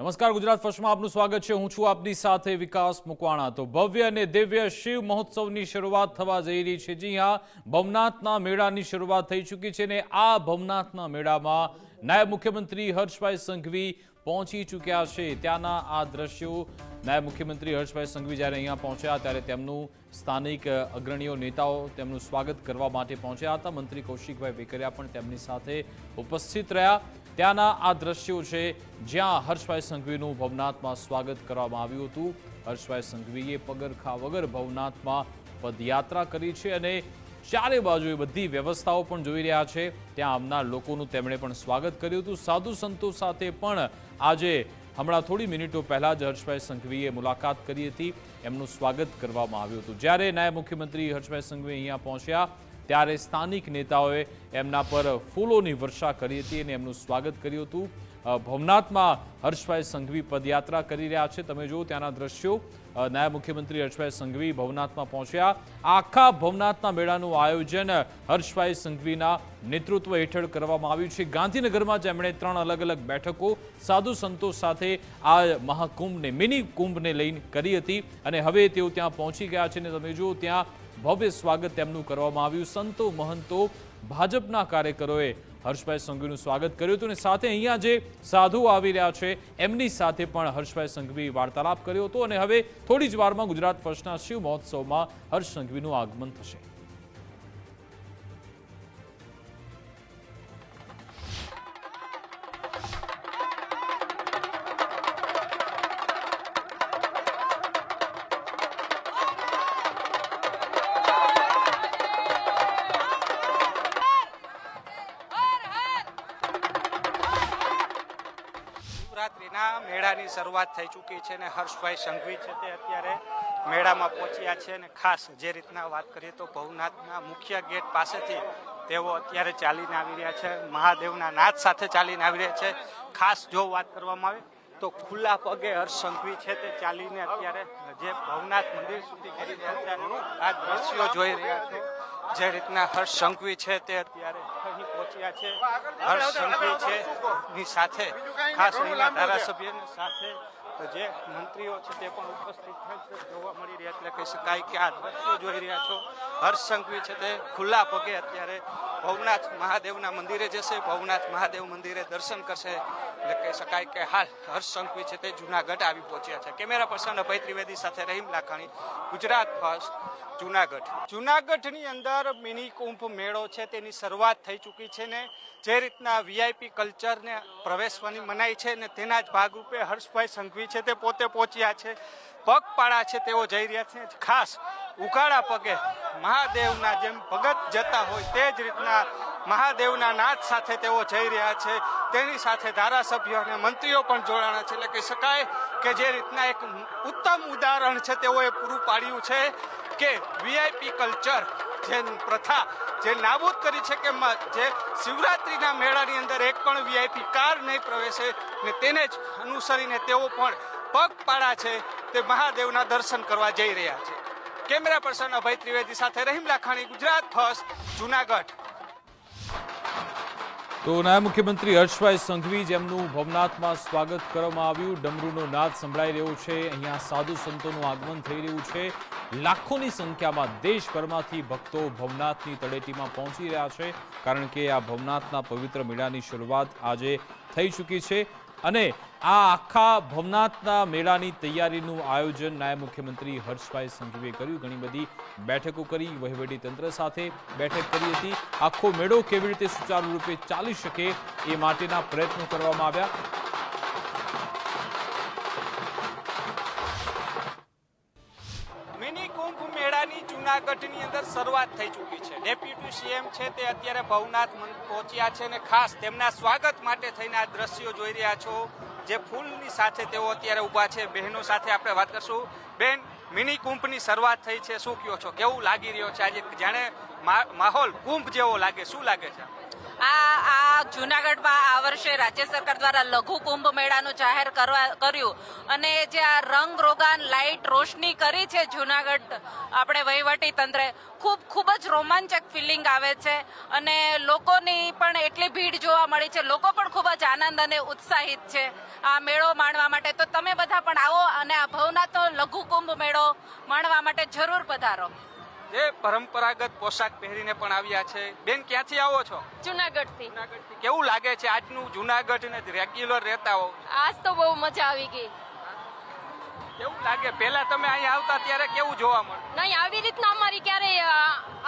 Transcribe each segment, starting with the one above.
નમસ્કાર, ગુજરાત ફર્સ્ટમાં આપનું સ્વાગત છે. હું છું આપની સાથે વિકાસ મુકવાણા. તો ભવ્ય અને દિવ્ય શિવ મહોત્સવની શરૂઆત થવા જઈ રહી છે. જી હા, ભવનાથના મેળાની શરૂઆત થઈ ચૂકી છે ને આ ભવનાથના મેળામાં નાયબ મુખ્યમંત્રી હર્ષભાઈ સંઘવી પહોંચી ચૂક્યા છે. ત્યાંના આ દ્રશ્યો નાયબ મુખ્યમંત્રી હર્ષભાઈ સંઘવી જ્યારે અહીંયા પહોંચ્યા ત્યારે તેમનું સ્થાનિક અગ્રણીઓ, નેતાઓ તેમનું સ્વાગત કરવા માટે પહોંચ્યા હતા. મંત્રી કૌશિકભાઈ વેકરિયા પણ તેમની સાથે ઉપસ્થિત રહ્યા. ત્યાંના આ દ્રશ્યો છે, જ્યાં હર્ષભાઈ સંઘવીનું ભવનાથમાં સ્વાગત કરવામાં આવ્યું હતું. હર્ષભાઈ સંઘવીએ પગરખા વગર ભવનાથમાં પદયાત્રા કરી છે અને ચારે બાજુએ બધી વ્યવસ્થાઓ પણ જોઈ રહ્યા છે. ત્યાં આવનાર લોકોનું તેમણે પણ સ્વાગત કર્યું હતું. સાધુ સંતો સાથે પણ આજે હમણાં થોડી મિનિટો પહેલાં જ હર્ષભાઈ સંઘવીએ મુલાકાત કરી હતી. એમનું સ્વાગત કરવામાં આવ્યું હતું. જ્યારે નાયબ મુખ્યમંત્રી હર્ષભાઈ સંઘવી અહીંયા પહોંચ્યા ત્યારે સ્થાનિક નેતાઓએ એમના પર ફૂલોની વર્ષા કરી હતી અને એમનું સ્વાગત કર્યું હતું. ભવનાથમાં હર્ષભાઈ સંઘવી પદયાત્રા કરી રહ્યા છે. તમે જુઓ ત્યાંના દ્રશ્યો. નાયબ મુખ્યમંત્રી હર્ષભાઈ સંઘવી ભવનાથમાં પહોંચ્યા. આખા ભવનાથના મેળાનું આયોજન હર્ષભાઈ સંઘવીના નેતૃત્વ હેઠળ કરવામાં આવ્યું છે. ગાંધીનગરમાં જેમણે ત્રણ અલગ અલગ બેઠકો સાધુ સંતો સાથે આ મહાકુંભને મિની કુંભને લઈને કરી હતી અને હવે તેઓ ત્યાં પહોંચી ગયા છે. અને તમે જુઓ ત્યાં ભવ્ય સ્વાગત તેમનું કરવામાં આવ્યું. સંતો, મહંતો, ભાજપના કાર્યકરોએ હર્ષભાઈ સંઘવીનું સ્વાગત કર્યું હતું અને સાથે અહીંયા જે સાધુઓ આવી રહ્યા છે, એમની સાથે પણ હર્ષભાઈ સંઘવી વાર્તાલાપ કર્યો હતો અને હવે થોડી જ વારમાં ગુજરાત ફર્સ્ટના શિવ મહોત્સવમાં હર્ષ સંઘવીનું આગમન થશે. શરૂઆત થઈ ચૂકી છે અને હર્ષભાઈ સંઘવી છે તે અત્યારે મેળામાં પહોંચ્યા છે અને ખાસ જે રીતના વાત કરીએ તો ભવનાથના મુખ્ય ગેટ પાસેથી તેઓ અત્યારે ચાલીને આવી રહ્યા છે, મહાદેવના નાદ સાથે ચાલીને આવી રહ્યા છે. ખાસ જો વાત કરવામાં આવે તો ખુલ્લા પગે હર્ષ સંઘવી છે તે ચાલીને અત્યારે જે ભવનાથ મંદિર સુધી કરી રહ્યા છે આ દ્રશ્યો જોઈ રહ્યા છે. જે રીતના હર્ષ સંઘવી છે તે અત્યારે પહોંચ્યા છે. હર્ષ સંઘવી છે. ની સાથે ખાસ અહીંના ધારાસભ્યની સાથે જે મંત્રીઓ છે તે પણ ઉપસ્થિત થાય છે. જોવા મળી રહ્યા એટલે કહી શકાય કે આ દ્રશ્યો જોઈ રહ્યા છો. હર્ષ સંઘવી છે તે ખુલ્લા પગે અત્યારે ભવનાથ મહાદેવના મંદિરે જશે. ભવનાથ મહાદેવ મંદિરે દર્શન કરશે. એટલે કહી શકાય કે હાલ હર્ષ સંઘવી છે તે જુનાગઢ આવી પહોંચ્યા છે. કેમેરા પર્સન અભય ત્રિવેદી સાથે રહીમ લાખાણી, ગુજરાત ફર્સ્ટ, જુનાગઢ. જુનાગઢની અંદર મિની કુંભ મેળો છે, તેની શરૂઆત થઈ ચૂકી છે ને જે રીતના વીઆઈપી કલ્ચરને પ્રવેશવાની મનાઈ છે ને તેના જ ભાગરૂપે હર્ષભાઈ સંઘવી છે તે પોતે પહોંચ્યા છે. પગપાળા છે તેઓ જઈ રહ્યા છે. ખાસ ઉઘાડા પગે મહાદેવના જેમ ભગત જતા હોય તે જ રીતના મહાદેવના નાદ સાથે તેઓ જઈ રહ્યા છે. તેની સાથે ધારાસભ્યો અને મંત્રીઓ પણ જોડાણા છે. એટલે કહી શકાય કે જે રીતના એક ઉત્તમ ઉદાહરણ છે તેઓએ પૂરું પાડ્યું છે કે વીઆઈપી કલ્ચર જે પ્રથા જે નાબૂદ કરી છે કે જે શિવરાત્રિના મેળાની અંદર એક પણ વીઆઈપી કાર નહીં પ્રવેશે ને તેને જ અનુસરીને તેઓ પણ પગપાળા છે તે મહાદેવના દર્શન કરવા જઈ રહ્યા છે. કેમેરા પર્સન અભય ત્રિવેદી સાથે રહીમ લાખાણી, ગુજરાત ફર્સ્ટ, જુનાગઢ. તો નાયબ મુખ્યમંત્રી હર્ષભાઈ સંઘવી, જેમનું ભવનાથમાં સ્વાગત કરવામાં આવ્યું. ડમરૂનો નાદ સંભળાઈ રહ્યો છે. અહીંયા સાધુ સંતોનું આગમન થઈ રહ્યું છે. લાખોની સંખ્યામાં દેશભરમાંથી ભક્તો ભવનાથની તળેટીમાં પહોંચી રહ્યા છે. કારણ કે આ ભવનાથના પવિત્ર મેળાની શરૂઆત આજે થઈ ચૂકી છે. અને આ આખા ભવનાથના મેળાની તૈયારીનું આયોજન નાયબ મુખ્યમંત્રી હર્ષભાઈ સંઘવીએ કર્યું. ઘણી બધી બેઠકો કરી, વહીવટી તંત્ર સાથે બેઠક કરી હતી. આખો મેળો કેવી રીતે સુચારુ રૂપે ચાલી શકે એ માટેના પ્રયત્નો કરવામાં આવ્યા. મિની કુંભ મેળાની જુનાગઢની અંદર શરૂઆત થઈ ચૂકી છે. સીએમ છે તે અત્યારે ભવનાથ પહોંચ્યા છે અને ખાસ તેમના સ્વાગત માટે થઈને આ દ્રશ્યો જોઈ રહ્યા છો. જે ફૂલની સાથે તેઓ અત્યારે ઊભા છે. બહેનો સાથે આપણે વાત કરશું. બેન, મિની કુંભની શરૂઆત થઈ છે. શું કયો છો? કેવું લાગી રહ્યો છે? આજે જાણે માહોલ કુંભ જેવો લાગે. શું લાગે છે? આ આ જુનાગઢમાં આ વર્ષે રાજ્ય સરકાર દ્વારા લઘુ કુંભ મેળાનું જાહેર કરવા, કર્યું. અને જે આ રંગ રોગાન લાઇટ રોશની કરી છે જુનાગઢ, આપણે વહીવટી તંત્રે ખૂબ ખૂબ જ રોમાંચક ફિલિંગ આવે છે અને લોકોની પણ એટલી ભીડ જોવા મળી છે. લોકો પણ ખૂબ જ આનંદ અને ઉત્સાહિત છે આ મેળો માણવા માટે. તો તમે બધા પણ આવો અને આ ભવનાથનો લઘુ કુંભ મેળો માણવા માટે જરૂર પધારો. જે પરંપરાગત પોશાક પહેરીને પણ આવ્યા છે. બેન ક્યાંથી આવો છો? જુનાગઢથી. જુનાગઢથી. કેવું લાગે છે? આજનું જુનાગઢ ને રેગ્યુલર રહેતા હો. આજ તો બહુ મજા આવી ગઈ. કેવું લાગે? પહેલા તમે અહીંયા આવતા ત્યારે કેવું જોવા મળે નહીં આવી રીતના અમારી ક્યારેય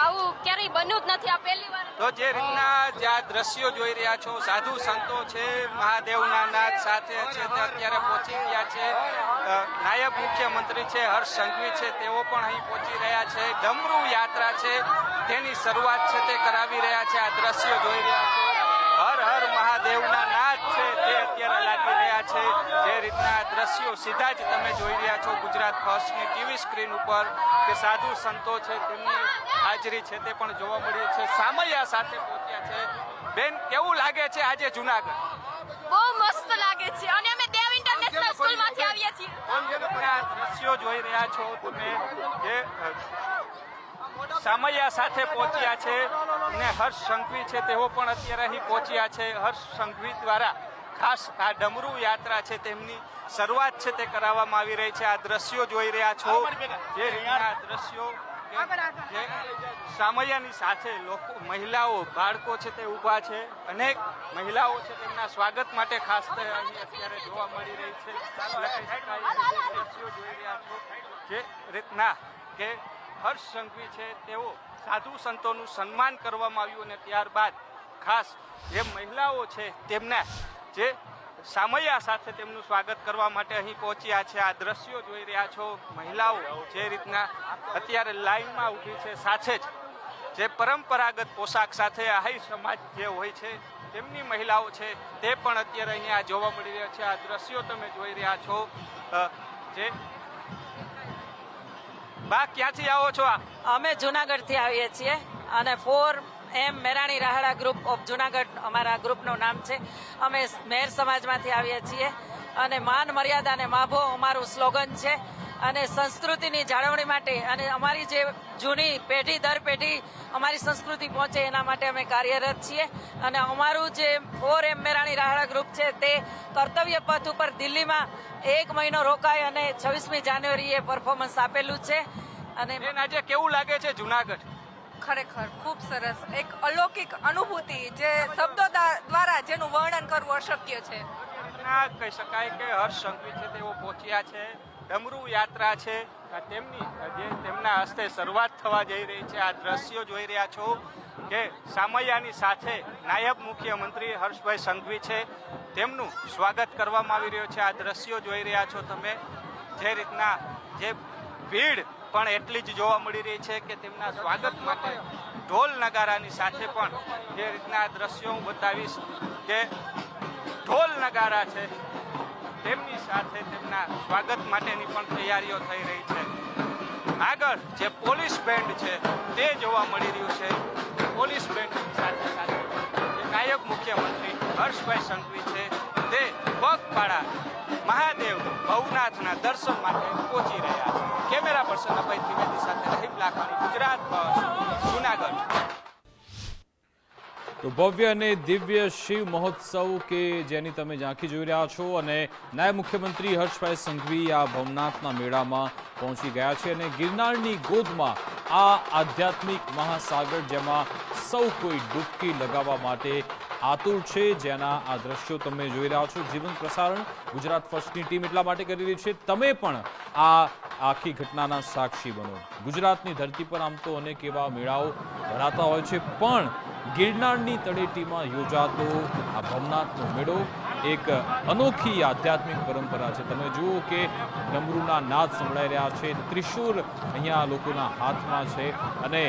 આવું ક્યારેય બન્યું જ નથી. આ પહેલી વાર તો જે રીતના જે આ દ્રશ્યો જોઈ રહ્યા છો સાધુ સંતો છે મહાદેવના નાથ સાથે છે તે અત્યારે પહોંચી ગયા છે. નાયબ મુખ્યમંત્રી છે હર્ષ સંઘવી છે તેઓ પણ અહીં પહોંચી રહ્યા છે. ડમરૂ યાત્રા છે તેની શરૂઆત છે તે કરાવી રહ્યા છે આ દ્રશ્યો જોઈ રહ્યા છો હર હર મહાદેવના નાથ છે તે અત્યારે લાગી રહ્યા છે જે રીતના આ દ્રશ્યો સીધા જ તમે જોઈ રહ્યા છો ગુજરાત ફર્સ્ટની ટીવી સ્ક્રીન ઉપર કે સાધુ સંતો છે તેમની હાજરી છે તે પણ જોવા મળી છે. સામૈયા સાથે પહોંચ્યા છે. બેન કેવું લાગે છે આજે જુનાગઢ? બહુ મસ્ત લાગે છે. અને અમે દેવ ઇન્ટરનેશનલ સ્કૂલમાંથી આવીએ છીએ. તમે આ દ્રશ્યો જોઈ રહ્યા છો તમે જે સામૈયા સાથે પહોંચ્યા છે ને હર્ષ સંઘવી છે તેઓ પણ અત્યારે અહીં પહોંચ્યા છે. હર્ષ સંઘવી દ્વારા ખાસ આ ડમરુ યાત્રા છે તેમની. શરૂઆત છે તે કરાવવામાં આવી રહી છે. આ દ્રશ્યો જોઈ રહ્યા છો. જે આ દ્રશ્યો સામૈયાની સાથે લોકો મહિલાઓ બાળકો છે તે ઊભા છે. અનેક મહિલાઓ છે તેમના સ્વાગત માટે ખાસ અહીં અત્યારે જોવા મળી રહી છે. દ્રશ્યો જોઈ રહ્યા છો જે રીતના કે હર્ષ સંઘવી છે તેઓ સાધુ સંતોનું સન્માન કરવામાં આવ્યું અને ત્યારબાદ ખાસ જે મહિલાઓ છે તેમના જે સામૈયા સાથે તેમનું સ્વાગત કરવા માટે અહીં પહોંચ્યા છે. આ દ્રશ્યો જોઈ રહ્યા છો મહિલાઓ જે રીતના અત્યારે લાઈનમાં ઊભી છે, સાથે જ જે પરંપરાગત પોશાક સાથે આહી સમાજ જે હોય છે, તેમની મહિલાઓ છે, તે પણ અત્યારે અહીંયા જોવા મળી રહ્યા છે. આ દ્રશ્યો તમે જોઈ રહ્યા છો. જે બા, ક્યાંથી આવો છો અમે જુનાગઢથી આવીએ છીએ અને four M Merani Rahada group of Junagadh અમારા ગ્રુપનું નામ છે. અમે મેર સમાજમાંથી આવીએ છીએ અને માન મર્યાદા અને માભો અમારું સ્લોગન છે. અને સંસ્કૃતિની જાળવણી માટે અને અમારી જે જૂની પેઢી, દર પેઢી અમારી સંસ્કૃતિ પહોંચે એના માટે અમે કાર્યરત છીએ. અને અમારું જે ફોર એમ મેરાણી રાહડા ગ્રુપ છે તે કર્તવ્ય પથ ઉપર દિલ્હીમાં એક મહિનો રોકાય અને છવ્વીસમી જાન્યુઆરીએ પરફોર્મન્સ આપેલું છે. અને આજે કેવું લાગે છે જુનાગઢ? ખરેખર ખૂબ સરસ, એક અલૌકિક અનુભૂતિ જે શબ્દો દ્વારા જેનું વર્ણન કરવું અશક્ય છે. ના કહી શકાય કે હર્ષ સંઘવી છે તેઓ પહોંચ્યા છે, ડમરુ યાત્રા છે. તેમની જે તેમના હસ્તે શરૂઆત થવા જઈ રહી છે, આ દ્રશ્યો જોઈ રહ્યા છો કે સામૈયાની સાથે નાયબ મુખ્યમંત્રી હર્ષભાઈ સંઘવી છે. તેમનું સ્વાગત કરવામાં આવી રહ્યું છે. આ દ્રશ્યો જોઈ રહ્યા છો તમે. જે રીતના જે ભીડ પણ એટલી જ જોવા મળી રહી છે કે તેમના સ્વાગત માટે ઢોલ નગારાની સાથે પણ જે રીતના દ્રશ્યો હું બતાવીશ કે ઢોલ નગારા છે, તેમની સાથે તેમના સ્વાગત માટેની પણ તૈયારીઓ થઈ રહી છે. આગળ જે પોલીસ બેન્ડ છે, તે જોવા મળી રહ્યું છે. પોલીસ બેન્ડની સાથે સાથે નાયક મુખ્યમંત્રી હર્ષભાઈ સંઘવી છે પગપાળા મહાદેવ ભવનાથના દર્શન માટે પહોંચી રહ્યા છે. કેમેરા પર્સન અભય ત્રિવેદી સાથે રહીમ લાખવાની ગુજરાત જુનાગઢ. તો ભવ્ય અને દિવ્ય શિવ મહોત્સવ કે જેની તમે ઝાંખી જોઈ રહ્યા છો અને નાયબ મુખ્યમંત્રી હર્ષભાઈ સંઘવી આ ભવનાથના મેળામાં પહોંચી ગયા છે અને ગિરનારની ગોદમાં આ આધ્યાત્મિક મહાસાગર જેમાં સૌ કોઈ ડૂબકી લગાવવા માટે આતુર છે, જેના આ દ્રશ્યો તમે જોઈ રહ્યા છો. જીવન પ્રસારણ ગુજરાત ફર્સ્ટની ટીમ એટલા માટે કરી રહી છે, તમે પણ આ આખી ઘટનાના સાક્ષી બનો. ગુજરાતની ધરતી પર આમ તો અનેક એવા મેળાઓ ભરાતા હોય છે, પણ ગિરનારની તળેટીમાં યોજાતો આ ભવનાથનો મેળો એક અનોખી આધ્યાત્મિક પરંપરા છે. તમે જુઓ કે ડમરૂના નાદ સંભળાઈ રહ્યા છે, ત્રિશુર અહીંયા લોકોના હાથમાં છે અને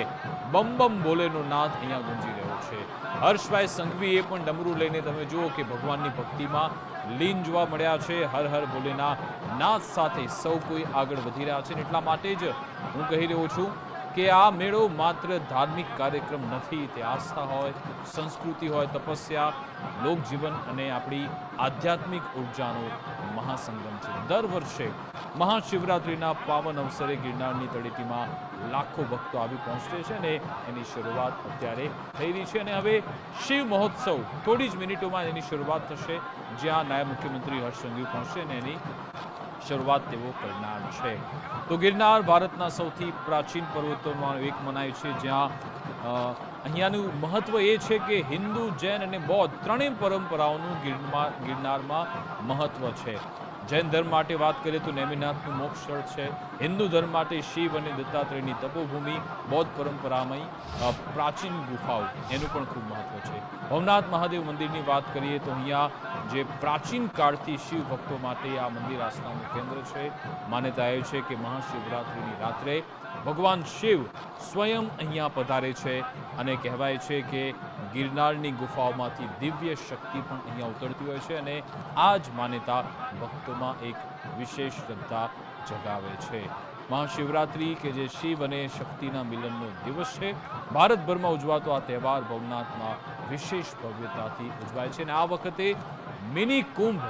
બમ બમ બોલેનો નાદ અહીંયા ગુંજી રહ્યો છે. હર્ષભાઈ સંઘવીએ પણ ડમરું લઈને તમે જુઓ કે ભગવાનની ભક્તિમાં લીન જોવા મળ્યા છે. હર હર ભોલેના નાદ સાથે સૌ કોઈ આગળ વધી રહ્યા છે એટલા માટે જ હું કહી રહ્યો છું કે આ મેળો માત્ર ધાર્મિક કાર્યક્રમ નથી, તે આસ્થા હોય, સંસ્કૃતિ હોય, તપસ્યા, લોકજીવન અને આપણી આધ્યાત્મિક ઉર્જાનો મહાસંગમ છે. દર વર્ષે મહાશિવરાત્રિના પાવન અવસરે ગિરનારની તળેટીમાં લાખો ભક્તો આવી પહોંચે છે અને એની શરૂઆત અત્યારે થઈ રહી છે. અને હવે શિવ મહોત્સવ થોડી જ મિનિટોમાં એની શરૂઆત થશે, જ્યાં નાયબ મુખ્યમંત્રી હર્ષ પહોંચશે અને એની શરૂઆત તેઓ કરનાર છે. તો ગિરનાર ભારતના સૌથી પ્રાચીન પર્વતોમાં એક મનાય છે, જ્યાં અહીંયાનું મહત્વ એ છે કે હિન્દુ જૈન અને બૌદ્ધ ત્રણેય પરંપરાઓનું ગિરનાર, ગિરનારમાં મહત્વ છે. જૈન ધર્મ માટે વાત કરીએ તો નેમિનાથનું મોક્ષ સ્થળ છે. હિન્દુ ધર્મ માટે શિવ અને દત્તાત્રેયની તપોભૂમિ, બૌદ્ધ પરંપરામય પ્રાચીન ગુફાઓ, એનું પણ ખૂબ મહત્વ છે. ભવનાથ મહાદેવ મંદિરની વાત કરીએ તો અહીંયા જે પ્રાચીન કાળથી શિવ ભક્તો માટે આ મંદિર આસ્થાનું કેન્દ્ર છે. માન્યતા એ છે કે મહાશિવરાત્રિની રાત્રે ભગવાન શિવ સ્વયં અહીંયા પધારે છે અને કહેવાય છે કે ગિરનારની ગુફાઓમાંથી દિવ્ય શક્તિ પણ અહીંયા ઉતરતી હોય છે અને આ જ માન્યતા ભક્તોમાં એક વિશેષ શ્રદ્ધા જગાવે છે. મહાશિવરાત્રિ કે જે શિવ અને શક્તિના મિલનનો દિવસ છે, ભારતભરમાં ઉજવાતો આ તહેવાર ભવનાથમાં વિશેષ ભવ્યતાથી ઉજવાય છે અને આ વખતે મિની કુંભ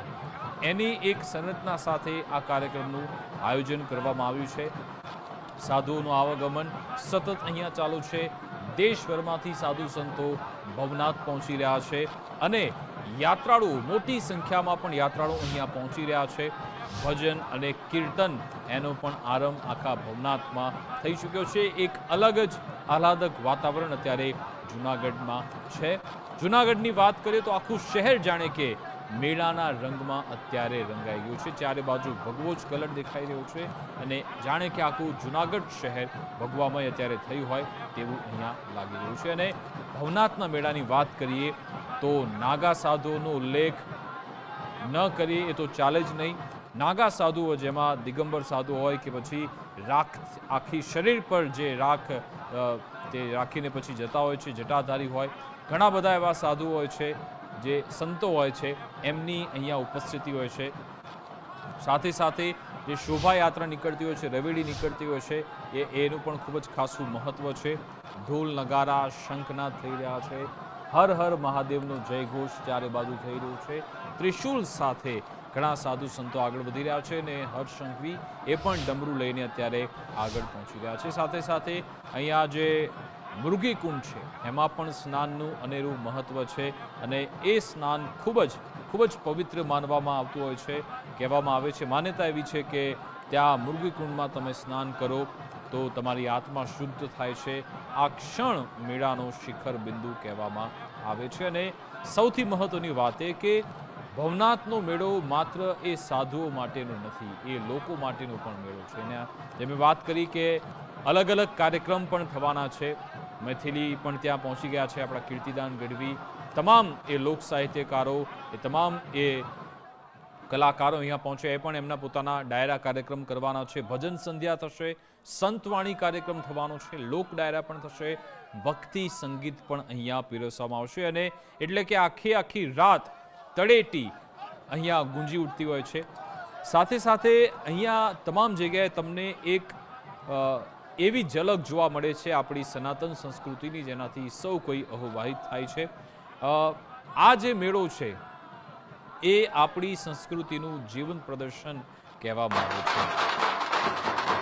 એની એક સંરચના સાથે આ કાર્યક્રમનું આયોજન કરવામાં આવ્યું છે. સાધુઓનું આવાગમન સતત અહીંયા ચાલુ છે. દેશભરમાંથી સાધુ સંતો ભવનાથ પહોંચી રહ્યા છે અને યાત્રાળુઓ મોટી સંખ્યામાં પણ યાત્રાળુઓ અહીંયા પહોંચી રહ્યા છે. ભજન અને કીર્તન એનો પણ આરંભ આખા ભવનાથમાં થઈ ચૂક્યો છે. એક અલગ જ આહલાદક વાતાવરણ અત્યારે જૂનાગઢમાં છે. જૂનાગઢની વાત કરીએ તો આખું શહેર જાણે કે મેળાના રંગમાં અત્યારે રંગાઈ ગયું છે. ચારે બાજુ ભગવો જ કલર દેખાઈ રહ્યો છે અને જાણે કે આખું જૂનાગઢ શહેર ભગવામય અત્યારે થયું હોય તેવું અહીંયા લાગી રહ્યું છે. અને ભવનાથના મેળાની વાત કરીએ તો નાગા સાધુઓનો ઉલ્લેખ ન કરીએ એ તો ચાલે જ નહીં. નાગા સાધુઓ જેમાં દિગંબર સાધુ હોય કે પછી રાખ આખી શરીર પર જે રાખ તે રાખીને પછી જતા હોય છે, જટાધારી હોય, ઘણા બધા એવા સાધુ હોય છે જે સંતો હોય છે, એમની અહીંયા ઉપસ્થિતિ હોય છે. સાથે સાથે જે શોભાયાત્રા નીકળતી હોય છે, રવેડી નીકળતી હોય છે, એ એનું પણ ખૂબ જ ખાસું મહત્ત્વ છે. ઢોલ નગારા શંખનાદ થઈ રહ્યા છે. હર હર મહાદેવનો જયઘોષ ચારે બાજુ થઈ રહ્યું છે. ત્રિશુલ સાથે ઘણા સાધુ સંતો આગળ વધી રહ્યા છે અને હર્ષ શંખવી એ પણ ડમરું લઈને અત્યારે આગળ પહોંચી રહ્યા છે. સાથે સાથે અહીંયા જે મૃગી કુંડ છે. એમાં પણ સ્નાનનું અનેરું મહત્ત્વ છે અને એ સ્નાન ખૂબ જ ખૂબ જ પવિત્ર માનવામાં આવતું હોય છે, કહેવામાં આવે છે. માન્યતા એવી છે કે ત્યાં મૃગીકુંડમાં તમે સ્નાન કરો તો તમારી આત્મા શુદ્ધ થાય છે. આ ક્ષણ મેળાનો શિખર બિંદુ કહેવામાં આવે છે. અને સૌથી મહત્ત્વની વાત એ કે ભવનાથનો મેળો માત્ર એ સાધુઓ માટેનો નથી, એ લોકો માટેનો પણ મેળો છે. અને જે મેં વાત કરી કે અલગ અલગ કાર્યક્રમ પણ થવાના છે મૈથિલી પણ ત્યાં પહોંચી ગયા છે આપણા કીર્તિદાન ગઢવી. તમામ એ લોક સાહિત્યકારો, એ તમામ એ કલાકારો અહીંયા પહોંચે એ પણ એમના પોતાના ડાયરા કાર્યક્રમ કરવાના છે. ભજન સંધ્યા થશે, સંતવાણી કાર્યક્રમ થવાનો છે, લોક ડાયરા પણ થશે, ભક્તિ સંગીત પણ અહીંયા પીરસવામાં આવશે. અને એટલે કે આખી આખી રાત તળેટી અહીંયા ગુંજી ઉઠતી હોય છે. સાથે સાથે અહીંયા તમામ જગ્યાએ તમને એક એવી ઝલક જોવા મળે છે આપણી સનાતન સંસ્કૃતિની જેનાથી સૌ કોઈ અહોવાહિત થાય છે. આ જે મેળો છે, એ આપણી સંસ્કૃતિનું જીવન પ્રદર્શન કહેવામાં આવે છે.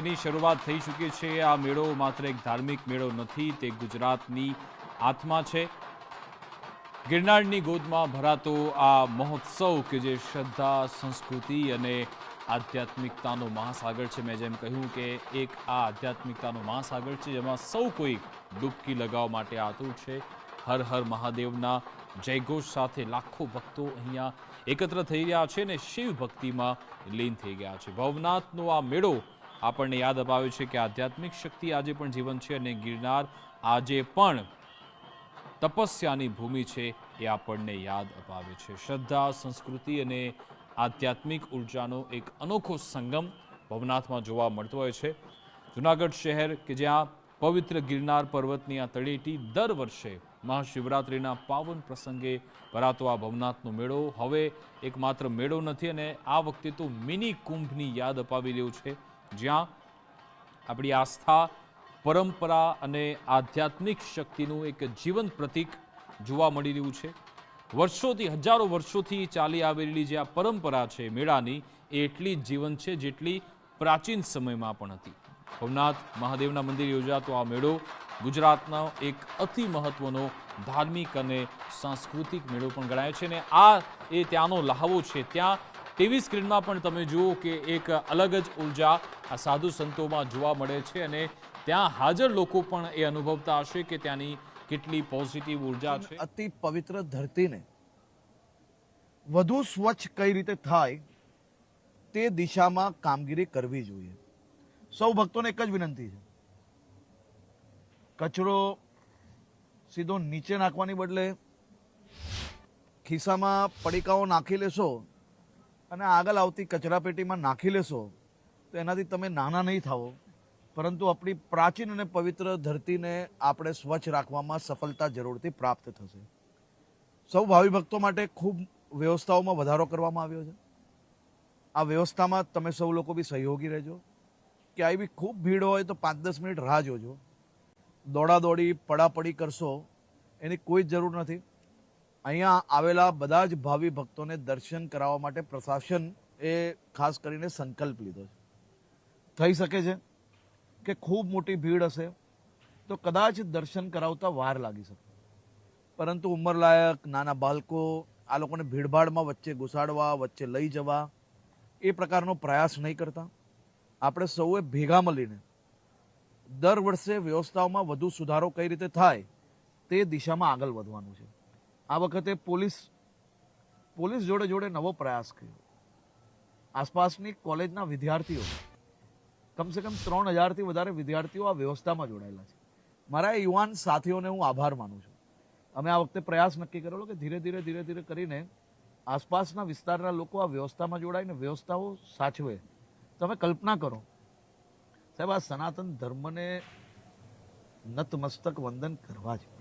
મેળો શરૂઆત થઈ ચૂકી છે. આ મેળો માત્ર એક ધાર્મિક મેળો નથી, તે ગુજરાતની આત્મા છે. ગિરનારની ગોદમાં ભરાતો આ મહોત્સવ કે જે શ્રદ્ધા, સંસ્કૃતિ અને આધ્યાત્મિકતાનો મહાસાગર છે. મેં જેમ કહ્યું કે એક આ આધ્યાત્મિકતાનો મહાસાગર છે, જેમાં સૌ કોઈ ડૂબકી લગાવવા માટે આતુર છે. હર હર મહાદેવના જયઘોષ સાથે લાખો ભક્તો અહીંયા એકત્ર થઈ રહ્યા છે અને શિવ ભક્તિમાં લીન થઈ ગયા છે. ભવનાથનો આ મેળો આપણને યાદ અપાવે છે કે આધ્યાત્મિક શક્તિ આજે પણ જીવન છે અને ગિરનાર આજે પણ તપસ્યાની ભૂમિ છે એ આપણને યાદ અપાવે છે. શ્રદ્ધા, સંસ્કૃતિ અને આધ્યાત્મિક ઉર્જાનો એક અનોખો સંગમ ભવનાથમાં જોવા મળતો હોય છે. જુનાગઢ શહેર કે જ્યાં પવિત્ર ગિરનાર પર્વતની આ તળેટી દર વર્ષે મહાશિવરાત્રિના પાવન પ્રસંગે ભરાતો આ ભવનાથનો મેળો હવે એક માત્ર મેળો નથી અને આ વખતે તો મિની કુંભની યાદ અપાવી રહ્યું છે. જ્યાં આપણી આસ્થા, પરંપરા અને આધ્યાત્મિક શક્તિનું એક જીવંત પ્રતીક જોવા મળી રહ્યું છે. વર્ષોથી, હજારો વર્ષોથી ચાલી આવેલી જે આ પરંપરા છે મેળાની, એ એટલી જ જીવંત છે જેટલી પ્રાચીન સમયમાં પણ હતી. ભવનાથ મહાદેવના મંદિર યોજાતો આ મેળો ગુજરાતનો એક અતિ મહત્વનો ધાર્મિક અને સાંસ્કૃતિક મેળો પણ ગણાય છે અને આ એ ત્યાંનો લહાવો છે. ત્યાં ટીવી સ્ક્રીનમાં પણ તમે જુઓ કે એક અલગ જ ઊર્જા આ સાધુ સંતોમાં જોવા મળે છે અને ત્યાં હાજર લોકો પણ એ અનુભવતા હશે કે ત્યાંની કેટલી પોઝિટિવ ઊર્જા છે. અતિ પવિત્ર ધરતીને વધુ સ્વચ્છ કઈ રીતે થાય તે દિશામાં કામગીરી કરવી જોઈએ. સૌ ભક્તોને એક જ વિનંતી છે. કચરો સીધો નીચે નાખવાની બદલે ખિસ્સામાં પડીકાઓ નાખી લેશો અને આગળ આવતી કચરાપેટીમાં નાખી લેશો, તો એનાથી તમે નાના નહીં થાઓ. પરંતુ આપણી પ્રાચીન અને પવિત્ર ધરતીને આપણે સ્વચ્છ રાખવામાં સફળતા જરૂરથી પ્રાપ્ત થશે. સૌ ભાવિ ભક્તો માટે ખૂબ વ્યવસ્થાઓમાં વધારો કરવામાં આવ્યો છે. આ વ્યવસ્થામાં તમે સૌ લોકો બી સહયોગી રહેજો. ક્યાંય બી ખૂબ ભીડ હોય તો પાંચ દસ મિનિટ રાહ જોજો. દોડાદોડી, પડાપડી કરશો, એની કોઈ જ જરૂર નથી. અહીંયા આવેલા બધા જ ભાવિ ભક્તોને દર્શન કરાવવા માટે પ્રશાસન એ ખાસ કરીને સંકલ્પ લીધો છે. થઈ શકે છે કે ખૂબ મોટી ભીડ હશે તો કદાચ દર્શન કરાવતા વાર લાગી શકે. પરંતુ ઉંમરલાયક નાના બાળકો આ લોકોને ભીડભાડમાં વચ્ચે ઘુસાડવા, વચ્ચે લઈ જવા, એ પ્રકારનો પ્રયાસ નહીં કરતા. આપણે સૌએ ભેગા મળીને દર વર્ષે વ્યવસ્થાઓમાં વધુ સુધારો કઈ રીતે થાય તે દિશામાં આગળ વધવાનું છે. આ વખતે પોલીસ પોલીસ જોડે જોડે નવો પ્રયાસ કર્યો. આસપાસની કોલેજના વિદ્યાર્થીઓ, કમસે કમ ત્રણ હજારથી વધારે વિદ્યાર્થીઓ આ વ્યવસ્થામાં જોડાયેલા છે. મારા યુવાન સાથીઓને હું આભાર માનું છું. અમે આ વખતે પ્રયાસ નક્કી કરેલો કે ધીરે ધીરે ધીરે ધીરે કરીને આસપાસના વિસ્તારના લોકો આ વ્યવસ્થામાં જોડાઈને વ્યવસ્થાઓ સાચવે. તમે કલ્પના કરો. સાહેબ, આ સનાતન ધર્મને નતમસ્તક વંદન કરવા જ પડે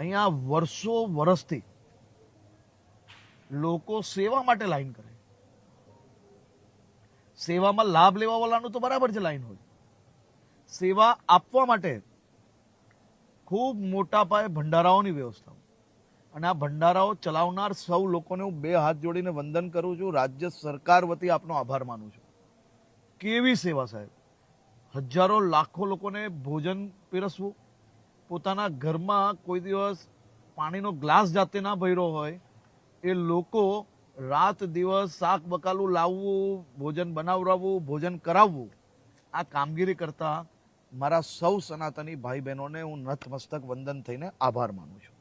અહીંયા વર્ષો વર્ષથી લોકો સેવા માટે લાઈન કરે. સેવામાં લાભ લેવા વાળાનું તો બરાબર છે લાઈન હોય. સેવા આપવા માટે ખૂબ મોટા પાયે ભંડારાઓની વ્યવસ્થા અને આ ભંડારાઓ ચલાવનાર સૌ લોકોને હું બે હાથ જોડીને વંદન કરું છું. રાજ્ય સરકાર વતી આપનો આભાર માનું છું. કેવી સેવા સાહેબ? હજારો લાખો લોકોને ભોજન પીરસવું પોતાના ઘરમાં કોઈ દિવસ પાણીનો ગ્લાસ જાતે ના ભર્યો હોય એ લોકો રાત દિવસ શાક બકાલું લાવવું ભોજન બનાવડાવવું ભોજન કરાવવું આ કામગીરી કરતા મારા સૌ સનાતની ભાઈ બહેનોને હું નતમસ્તક વંદન થઈને આભાર માનું છું.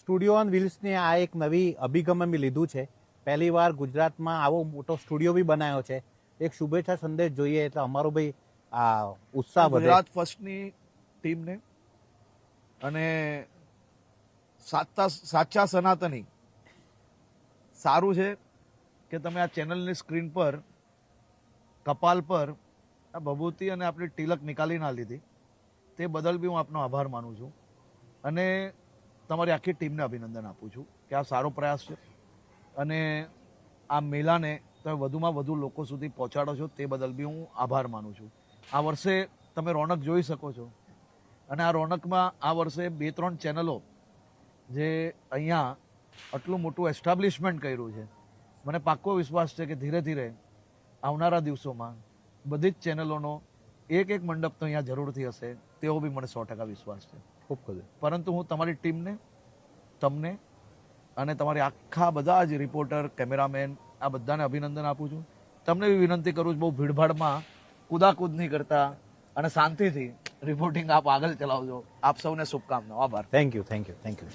સ્ટુડિયો ઓન વ્હીલ્સને આ એક નવી અભિગમ અમે લીધું છે. પહેલી વાર ગુજરાતમાં આવો મોટો સ્ટુડિયો બી બનાવ્યો છે. એક શુભેચ્છા સંદેશ જોઈએ એટલે અમારો ભાઈ આ ઉત્સાહ ગુજરાત ફર્સ્ટની ટીમને અને સાચા સાચા સનાતની. સારું છે કે તમે આ ચેનલની સ્ક્રીન પર, કપાલ પર, આ ભભૂતિ અને આપણી તિલક નિકાલી ના લીધી. તે બદલ બી હું આપનો આભાર માનું છું. અને તમારી આખી ટીમને અભિનંદન આપું છું કે આ સારો પ્રયાસ છે. અને આ મેલાને તમે વધુમાં વધુ લોકો સુધી પહોંચાડો છો તે બદલ બી હું આભાર માનું છું. આ વર્ષે તમે રોનક જોઈ શકો છો. અને આ રોનકમાં આ વર્ષે બે ત્રણ ચેનલો જે અહીંયા આટલું મોટું એસ્ટાબ્લિશમેન્ટ કર્યું છે. મને પાક્કો વિશ્વાસ છે કે ધીરે ધીરે આવનારા દિવસોમાં બધી જ ચેનલોનો એક એક મંડપ તો અહીંયા જરૂરથી હશે તેવો બી મને સો ટકા વિશ્વાસ છે. ખૂબ ખૂબ પરંતુ હું તમારી ટીમને તમને અને તમારી આખા બધા જ રિપોર્ટર કેમેરામેન આ બધાને અભિનંદન આપું છું. તમને બી વિનંતી કરું છું બહુ ભીડભાડમાં કુદાકૂદ નહીં કરતા અને શાંતિથી રિપોર્ટિંગ આપ આગળ ચલાવજો. આપ સૌને શુભકામનાઓ. આભાર. Thank you thank you thank you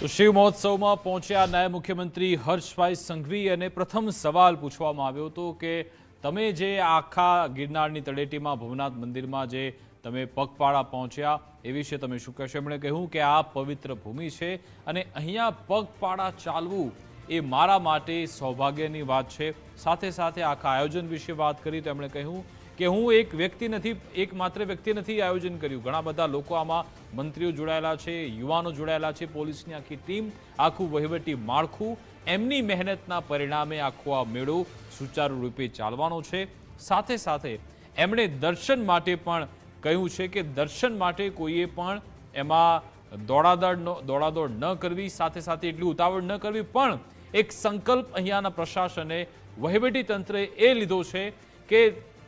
તો શિવ મહોત્સવમાં પહોંચ્યા નાયબ મુખ્યમંત્રી હર્ષભાઈ સંઘવી અને પ્રથમ સવાલ પૂછવામાં આવ્યો હતો કે તમે જે આખા ગિરનારની તળેટીમાં ભવનાથ મંદિરમાં જે તમે પગપાળા પહોંચ્યા એ વિશે તમે શું કહેશો? એમણે કહ્યું કે આ પવિત્ર ભૂમિ છે અને અહીંયા પગપાળા ચાલવું એ મારા માટે સૌભાગ્યની વાત છે. સાથે સાથે આખા આયોજન વિશે વાત કરી તો એમણે કહ્યું કે હું એક વ્યક્તિ નથી એક માત્ર વ્યક્તિ નથી આયોજન કર્યું. ઘણા બધા લોકો આમાં મંત્રીઓ જોડાયેલા છે, યુવાનો જોડાયેલા છે, પોલીસની આખી ટીમ, આખું વહીવટી માળખું. એમની મહેનતના પરિણામે આખો આ મેળો સુચારુ રૂપે ચાલવાનો છે. સાથે સાથે એમણે દર્શન માટે પણ કહ્યું છે કે દર્શન માટે કોઈએ પણ એમાં દોડાદોડ દોડાદોડ ન કરવી, સાથે સાથે એટલી ઉતાવળ ન કરવી, પણ એક સંકલ્પ અહીંયાના પ્રશાસને વહીવટી તંત્રે એ લીધો છે કે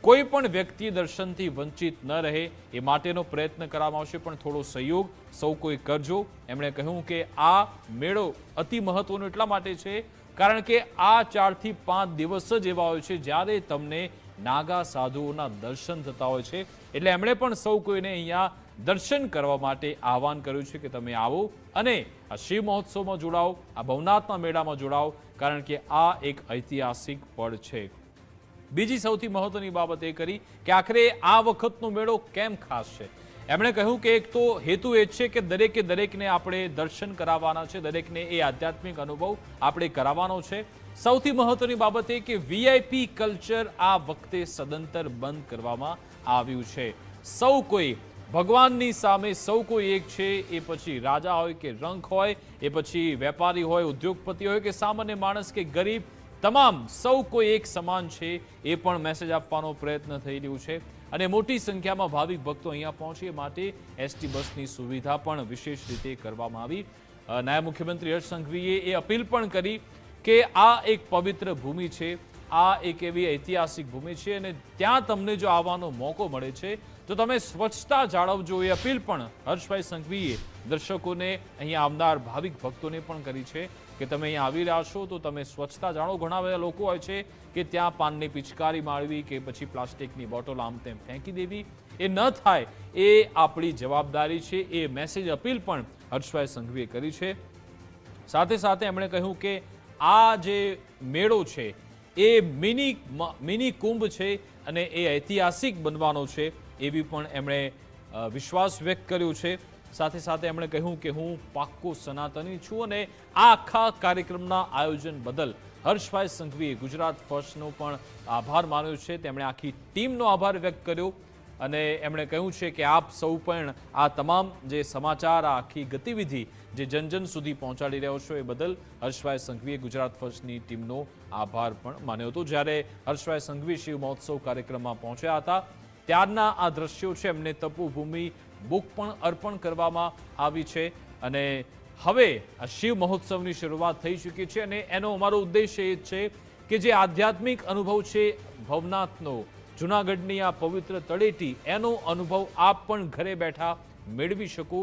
કોઈ પણ વ્યક્તિ દર્શનથી વંચિત ન રહે એ માટેનો પ્રયત્ન કરવામાં આવશે, પણ થોડો સહયોગ સૌ કોઈ કરજો. એમણે કહ્યું કે આ મેળો અતિ મહત્વનો એટલા માટે છે કારણ કે આ ચારથી પાંચ દિવસ જ એવા હોય છે જ્યારે તમને નાગા સાધુઓના દર્શન થતા હોય છે. એટલે એમણે પણ સૌ કોઈને અહીંયા દર્શન કરવા માટે આહવાન કર્યું છે કે તમે આવો અને આ શિવ મહોત્સવમાં જોડાઓ, આ ભવનાથના મેળામાં જોડાઓ, કારણ કે આ એક ઐતિહાસિક પળ છે. બીજી સૌથી મહત્વની બાબત એ કરી કે આખરે આ વખતનો મેળો કેમ ખાસ છે? એમણે કહ્યું કે એક તો હેતુ એ છે કે દરેકે દરેકને આપણે દર્શન કરાવવાના છે, દરેકને એ આધ્યાત્મિક અનુભવ આપણે કરાવવાનો છે. સૌથી મહત્વની બાબત એ કે વીઆઈપી કલ્ચર આ વખતે સદંતર બંધ કરવામાં આવ્યું છે. સૌ કોઈ ભગવાનની સામે સૌ કોઈ એક છે, એ પછી રાજા હોય કે રંક હોય, એ પછી વેપારી હોય, ઉદ્યોગપતિ હોય કે સામાન્ય માણસ કે ગરીબ, તમામ સૌ કોઈ એક સમાન છે, એ પણ મેસેજ આપવાનો પ્રયત્ન થઈ રહ્યું છે. અને મોટી સંખ્યામાં ભાવિક ભક્તો અહીંયા પહોંચે માટે એસટી બસની સુવિધા પણ વિશેષ રીતે કરવામાં આવી. નાયબ મુખ્યમંત્રી હર્ષ સંઘવીએ એ અપીલ પણ કરી કે આ એક પવિત્ર ભૂમિ છે, આ એક એવી ઐતિહાસિક ભૂમિ છે અને ત્યાં તમને જો આવવાનો મોકો મળે છે તો તમે સ્વચ્છતા જાળવજો એ અપીલ પણ હર્ષભાઈ સંઘવીએ દર્શકોને અહીંયા આવનાર ભાવિક ભક્તોને પણ કરી છે કે તમે અહીંયા આવી રહ્યા છો તો તમે સ્વચ્છતા જાણો ઘણા બધા લોકો હોય છે કે ત્યાં પાનની પિચકારી માળવી કે પછી પ્લાસ્ટિકની બોટલ આમ તેમ ફેંકી દેવી, એ ન થાય એ આપણી જવાબદારી છે, એ મેસેજ અપીલ પણ હર્ષભાઈ સંઘવીએ કરી છે. સાથે સાથે એમણે કહ્યું કે આ જે મેળો છે એ મિની મિની કુંભ છે અને એ ઐતિહાસિક બનવાનો છે. એવી પણ એમણે વિશ્વાસ વ્યક્ત કર્યો છે. સાથે સાથે એમણે કહ્યું કે હું પાક્કો સનાતની છું અને આ આખા કાર્યક્રમના આયોજન બદલ હર્ષભાઈ સંઘવીએ ગુજરાત ફર્સ્ટનો પણ આભાર માન્યો છે. તેમણે આખી ટીમનો આભાર વ્યક્ત કર્યો અને એમણે કહ્યું છે કે આપ સૌ પણ આ તમામ જે સમાચાર, આ આખી ગતિવિધિ જે જન જન સુધી પહોંચાડી રહ્યો છો એ બદલ હર્ષભાઈ સંઘવીએ ગુજરાત ફર્સ્ટની ટીમનો આભાર પણ માન્યો હતો. જ્યારે હર્ષભાઈ સંઘવી શિવ મહોત્સવ કાર્યક્રમમાં પહોંચ્યા હતા ત્યારના આ દ્રશ્યો છે એમને તપોભૂમિ બુક પણ અર્પણ કરવામાં આવી છે અને હવે આ શિવ મહોત્સવની શરૂઆત થઈ ચૂકી છે અને એનો અમારો ઉદ્દેશ્ય એ છે કે જે આધ્યાત્મિક અનુભવ છે ભવનાથનો, જૂનાગઢની આ પવિત્ર તળેટી, એનો અનુભવ આપ પણ ઘરે બેઠા મેળવી શકો.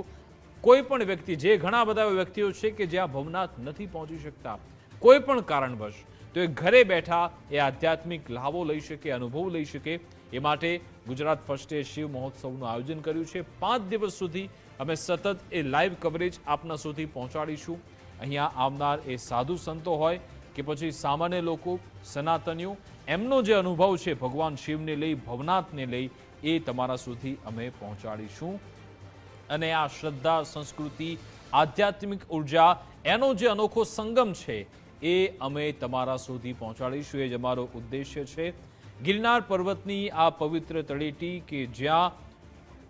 કોઈ પણ વ્યક્તિ, જે ઘણા બધા વ્યક્તિઓ છે કે જ્યાં ભવનાથ નથી પહોંચી શકતા, કોઈ પણ કારણવશ તો એ ઘરે બેઠા એ આધ્યાત્મિક લાભો લઈ શકે, અનુભવ લઈ શકે. એ માટે ગુજરાત ફર્સ્ટે શિવ મહોત્સવનું આયોજન કર્યું છે. પાંચ દિવસ સુધી અમે સતત એ લાઈવ કવરેજ આપના સુધી પહોંચાડીશું. અહીંયા આવનાર એ સાધુ સંતો હોય કે પછી સામાન્ય લોકો, સનાતનીઓ, એમનો જે અનુભવ છે ભગવાન શિવને લઈ, ભવનાથને લઈ, એ તમારા સુધી અમે પહોંચાડીશું. અને આ શ્રદ્ધા, સંસ્કૃતિ, આધ્યાત્મિક ઊર્જા, એનો જે અનોખો સંગમ છે, એ અમે તમારા સુધી પહોંચાડીશું. એ જ અમારો ઉદ્દેશ્ય છે. ગિરનાર પર્વતની આ પવિત્ર તળેટી કે જ્યાં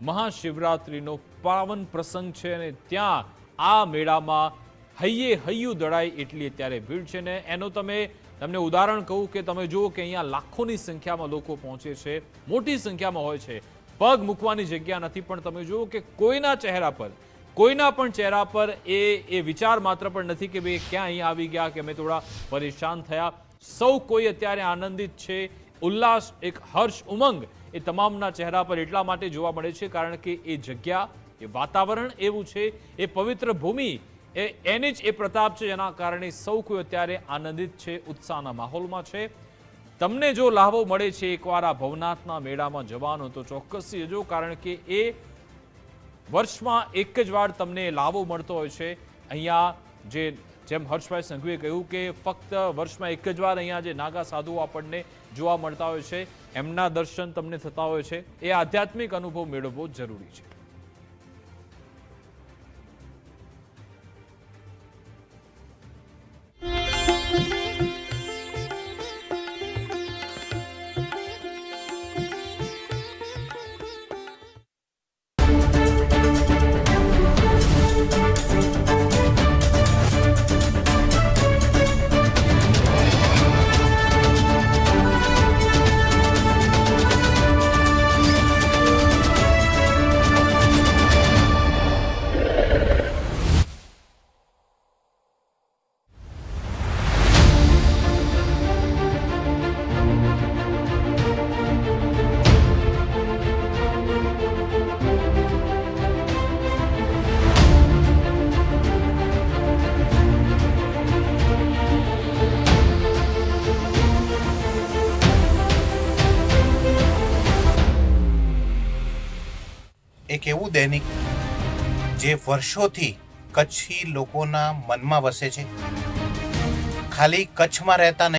મહાશિવરાત્રિનો પાવન પ્રસંગ છે અને ત્યાં આ મેળામાં હૈયે હૈયું દળાય એટલી અત્યારે ભીડ છે ને એનો તમે, તમને ઉદાહરણ કહું કે તમે જુઓ કે અહીંયા લાખોની સંખ્યામાં લોકો પહોંચે છે, મોટી સંખ્યામાં હોય છે. પગ મૂકવાની જગ્યા નથી, પણ તમે જુઓ કે કોઈના ચહેરા પર, કોઈના પણ ચહેરા પર એ એ વિચાર માત્ર પણ નથી કે ભાઈ ક્યાં અહીં આવી ગયા કે અમે થોડા પરેશાન થયા. સૌ કોઈ અત્યારે આનંદિત છે ઉલ્લાસ, એક હર્ષ, ઉમંગ એ તમામના ચહેરા પર એટલા માટે જોવા મળે છે કારણ કે એ જગ્યા, એ વાતાવરણ એવું છે, એ પવિત્ર ભૂમિ, એ એની જ એ પ્રતાપ છે જેના કારણે સૌ કોઈ અત્યારે આનંદિત છે, ઉત્સાહના માહોલમાં છે. તમને જો લાહવો મળે છે એકવાર આ ભવનાથના મેળામાં જવાનો, તો ચોક્કસથી જજો કારણ કે એ વર્ષમાં એક જ વાર તમને લાહવો મળતો હોય છે. અહીંયા જે, જેમ હર્ષભાઈ સંઘવીએ કહ્યું કે ફક્ત વર્ષમાં એક જ વાર અહીંયા જે નાગા સાધુઓ આપણને જોવા મળતા હોય છે. એમના દર્શન તમને થતા હોય છે. એ આધ્યાત્મિક અનુભવ મેળવવો જરૂરી છે. વર્ષોથી કચ્છી લોકોના મનમાં વસે છે. ખાલી કચ્છમાં રહેતા નહીં